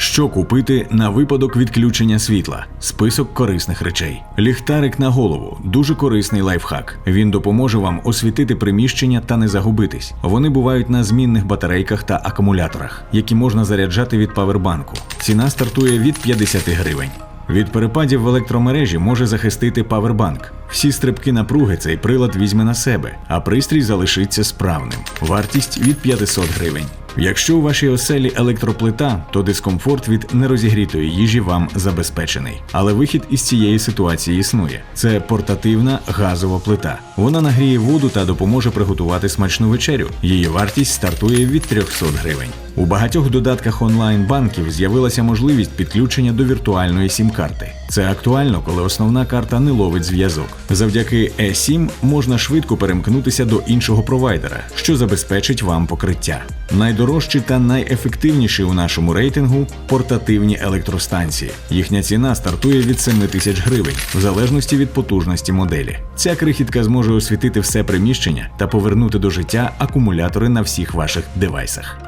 Що купити на випадок відключення світла? Список корисних речей. Ліхтарик на голову дуже корисний лайфхак. Він допоможе вам освітити приміщення та не загубитись. Вони бувають на змінних батарейках та акумуляторах, які можна заряджати від павербанку. Ціна стартує від 50 гривень. Від перепадів в електромережі може захистити павербанк. Всі стрибки напруги цей прилад візьме на себе, а пристрій залишиться справним. Вартість від 500 гривень. Якщо у вашій оселі електроплита, то дискомфорт від нерозігрітої їжі вам забезпечений. Але вихід із цієї ситуації існує. Це портативна газова плита. Вона нагріє воду та допоможе приготувати смачну вечерю. Її вартість стартує від 300 гривень. У багатьох додатках онлайн-банків з'явилася можливість підключення до віртуальної сім-карти. Це актуально, коли основна карта не ловить зв'язок. Завдяки eSIM можна швидко перемкнутися до іншого провайдера, що забезпечить вам покриття. Найдорожчі та найефективніші у нашому рейтингу портативні електростанції. Їхня ціна стартує від 7 тисяч гривень, в залежності від потужності моделі. Ця крихітка зможе освітити все приміщення та повернути до життя акумулятори на всіх ваших девайсах.